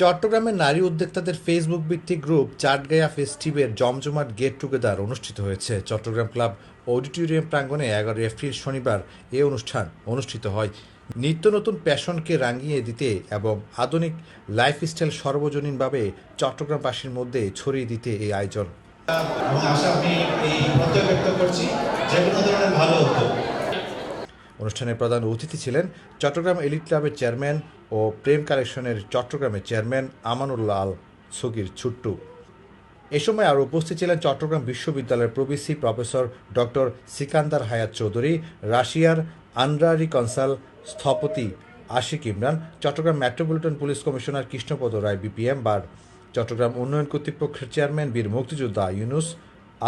চট্টগ্রামের নারী উদ্যোক্তাদের ফেসবুক ভিত্তিক গ্রুপ চাটগায়া ফেস্টিভের জমজমাট গেট টুগেদার অনুষ্ঠিত হয়েছে। চট্টগ্রাম ক্লাব অডিটোরিয়াম প্রাঙ্গণে এগারো এপ্রিল শনিবার এ অনুষ্ঠান অনুষ্ঠিত হয়। নিত্য নতুন প্যাশনকে রাঙিয়ে দিতে এবং আধুনিক লাইফস্টাইল সর্বজনীনভাবে চট্টগ্রামবাসীর মধ্যে ছড়িয়ে দিতে এই আয়োজন। আশা আমি এই করছি, যে কোনো ধরনের ভালো উদ্যোগ। অনুষ্ঠানের প্রধান অতিথি ছিলেন চট্টগ্রাম এলিট ক্লাবের চেয়ারম্যান ও প্রেম কালেকশনের চট্টগ্রামের চেয়ারম্যান আমানুল্লাহ আল সগির ছুট্টু। এ সময় আরও উপস্থিত ছিলেন চট্টগ্রাম বিশ্ববিদ্যালয়ের প্রবিসি প্রফেসর ডক্টর সিকান্দার হায়াত চৌধুরী, রাশিয়ার আনরারি কনসাল স্থপতি Ashiq Imran, Chattogram metropolitan police commissioner Krishnapada Roy, BPM bar, Chattogram উন্নয়ন কর্তৃপক্ষের চেয়ারম্যান বীর মুক্তিযোদ্ধা ইউনুস,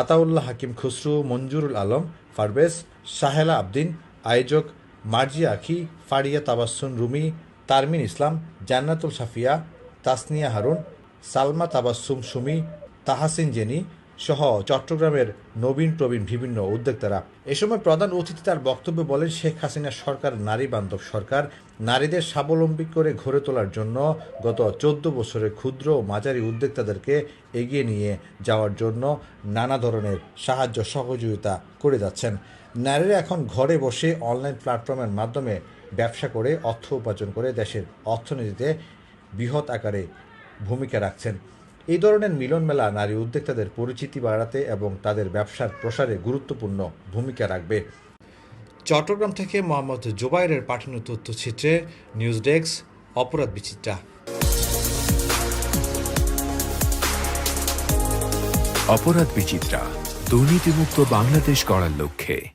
আতাউল্লাহ হাকিম খুসরু, মঞ্জুরুল আলম, ফারবেজ সাহেলা আবদিন আয়োজক মার্জিয়া আখি, ফারিয়া তাবাসুন রুমি, তারমিন ইসলাম, জান্নাতুল সাফিয়া তাসনিয়া হারুন, সালমা তাবাসুম সুমি, তাহাসিন জেনি সহ চট্টগ্রামের নবীন প্রবীণ বিভিন্ন উদ্যোক্তারা এ সময় প্রধান অতিথি তার বক্তব্যে বলেন, শেখ হাসিনা সরকার নারী বান্ধব সরকার। নারীদের স্বাবলম্বী করে গড়ে তোলার জন্য গত চোদ্দ বছরে ক্ষুদ্র ও মাঝারি উদ্যোক্তাদেরকে এগিয়ে নিয়ে যাওয়ার জন্য নানা ধরনের সাহায্য সহযোগিতা করে যাচ্ছেন। নারীরা এখন ঘরে বসে অনলাইন প্ল্যাটফর্মের মাধ্যমে ব্যবসা করে, অর্থ উপার্জন করে দেশের অর্থনীতিতে বৃহৎ আকারে ভূমিকা রাখছেন। এই ধরনের মিলন মেলা নারী উদ্যোক্তাদের পরিচিতি বাড়াতে এবং তাদের ব্যবসার প্রসারে গুরুত্বপূর্ণ ভূমিকা রাখবে। চট্টগ্রাম থেকে মোহাম্মদ জোবাইরের পাঠানো তথ্যচিত্রে নিউজ ডেস্ক, অপরাধ বিচিত্রা। অপরাধ বিচিত্রা, দুর্নীতিমুক্ত বাংলাদেশ গড়ার লক্ষ্যে।